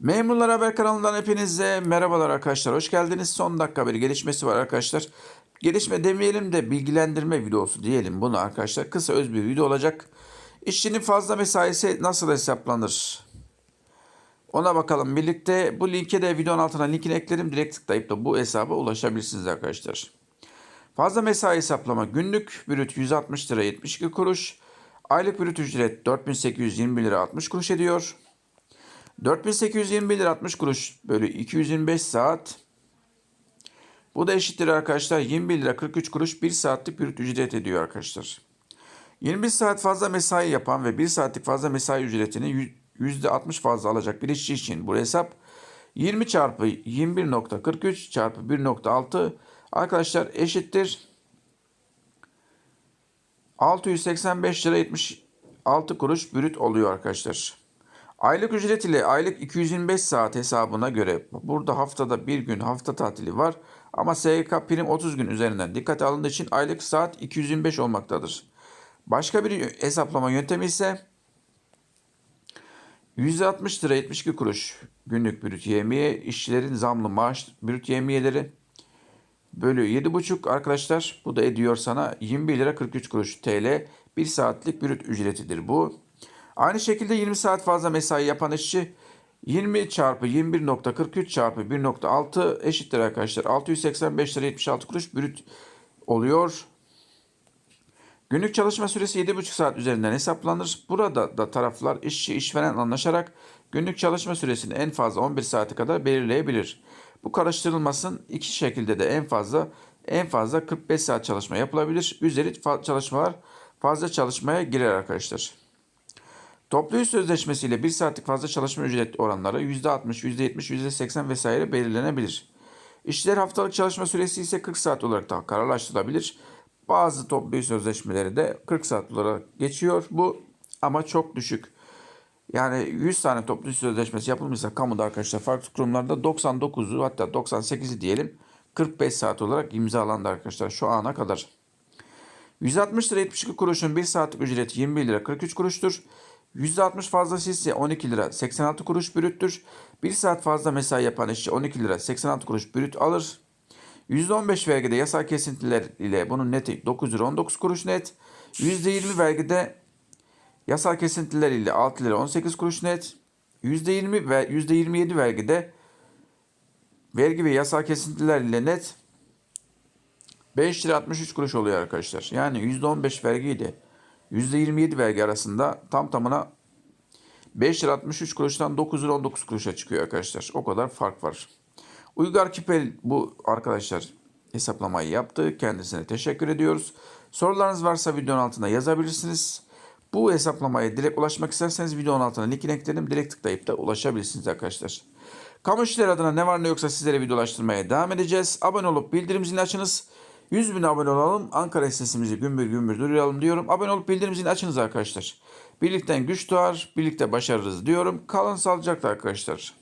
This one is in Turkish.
Memurlar Haber kanalından hepinize merhabalar arkadaşlar. Hoş geldiniz. Son dakika bir gelişmesi var arkadaşlar. Gelişme demeyelim de bilgilendirme videosu diyelim bunu arkadaşlar. Kısa öz bir video olacak. İşçinin fazla mesaisi nasıl hesaplanır? Ona bakalım birlikte. Bu linke de videonun altına linkini eklerim. Direkt tıklayıp da bu hesaba ulaşabilirsiniz arkadaşlar. Fazla mesai hesaplama günlük brüt 160 lira 72 kuruş. Aylık brüt ücret 4821 lira 60 kuruş ediyor. 4821 lira 60 kuruş bölü 225 saat. Bu da eşittir arkadaşlar 21 lira 43 kuruş 1 saatlik brüt ücret ediyor arkadaşlar. 21 saat fazla mesai yapan ve 1 saatlik fazla mesai ücretini %60 fazla alacak bir işçi için bu hesap 20 çarpı 21.43 çarpı 1.6 arkadaşlar eşittir 685 lira 76 kuruş brüt oluyor arkadaşlar. Aylık ücret ile aylık 225 saat hesabına göre burada haftada bir gün hafta tatili var ama SGK prim 30 gün üzerinden dikkate alındığı için aylık saat 225 olmaktadır. Başka bir hesaplama yöntemi ise 160 lira 72 kuruş günlük brüt yemiye işçilerin zamlı maaş brüt yemiyeleri bölü 7,5 arkadaşlar bu da ediyor sana 21 lira 43 kuruş TL bir saatlik brüt ücretidir bu. Aynı şekilde 20 saat fazla mesai yapan işçi 20 çarpı 21.43 çarpı 1.6 eşittir arkadaşlar. 685 lira 76 kuruş brüt oluyor. Günlük çalışma süresi 7,5 saat üzerinden hesaplanır. Burada da taraflar işçi işveren anlaşarak günlük çalışma süresini en fazla 11 saate kadar belirleyebilir. Bu karıştırılmasın iki şekilde de en fazla en fazla 45 saat çalışma yapılabilir. Üzeri fa- çalışmalar fazla çalışmaya girer arkadaşlar. Toplu iş sözleşmesiyle 1 saatlik fazla çalışma ücret oranları %60, %70, %80 vesaire belirlenebilir. İşçiler haftalık çalışma süresi ise 40 saat olarak da kararlaştırılabilir. Bazı toplu iş sözleşmeleri de 40 saat olarak geçiyor. Bu ama çok düşük. Yani 100 tane toplu iş sözleşmesi yapılmışsa kamuda arkadaşlar farklı kurumlarda 99'u hatta 98'i diyelim 45 saat olarak imzalandı arkadaşlar şu ana kadar. 160 lira 72 kuruşun 1 saatlik ücreti 21 lira 43 kuruştur. %60 fazlası ise 12 lira 86 kuruş brüttür. 1 saat fazla mesai yapan işçi 12 lira 86 kuruş brüt alır. %15 vergide yasal kesintiler ile bunun neti 9 lira 19 kuruş net. %20 vergide yasal kesintiler ile 6 lira 18 kuruş net. %20 ve %27 vergide vergi ve yasal kesintiler ile net 5 lira 63 kuruş oluyor arkadaşlar. Yani %15 vergi ile %27 vergi arasında tam tamına 5 lira 63 kuruştan 9 lira 19 kuruşa çıkıyor arkadaşlar. O kadar fark var. Uygar Kipel bu arkadaşlar hesaplamayı yaptı. Kendisine teşekkür ediyoruz. Sorularınız varsa videonun altına yazabilirsiniz. Bu hesaplamaya direkt ulaşmak isterseniz videonun altına linkini ekledim. Direkt tıklayıp da ulaşabilirsiniz arkadaşlar. Kamu işleri adına ne var ne yoksa sizlere video ulaştırmaya devam edeceğiz. Abone olup bildirim zilini açınız. 100 bin abone olalım. Ankara sesimizi gümbür gümbür duyuralım diyorum. Abone olup bildirim zilini açınız arkadaşlar. Birlikten güç doğar, birlikte başarırız diyorum. Kalın sağlıcakla arkadaşlar.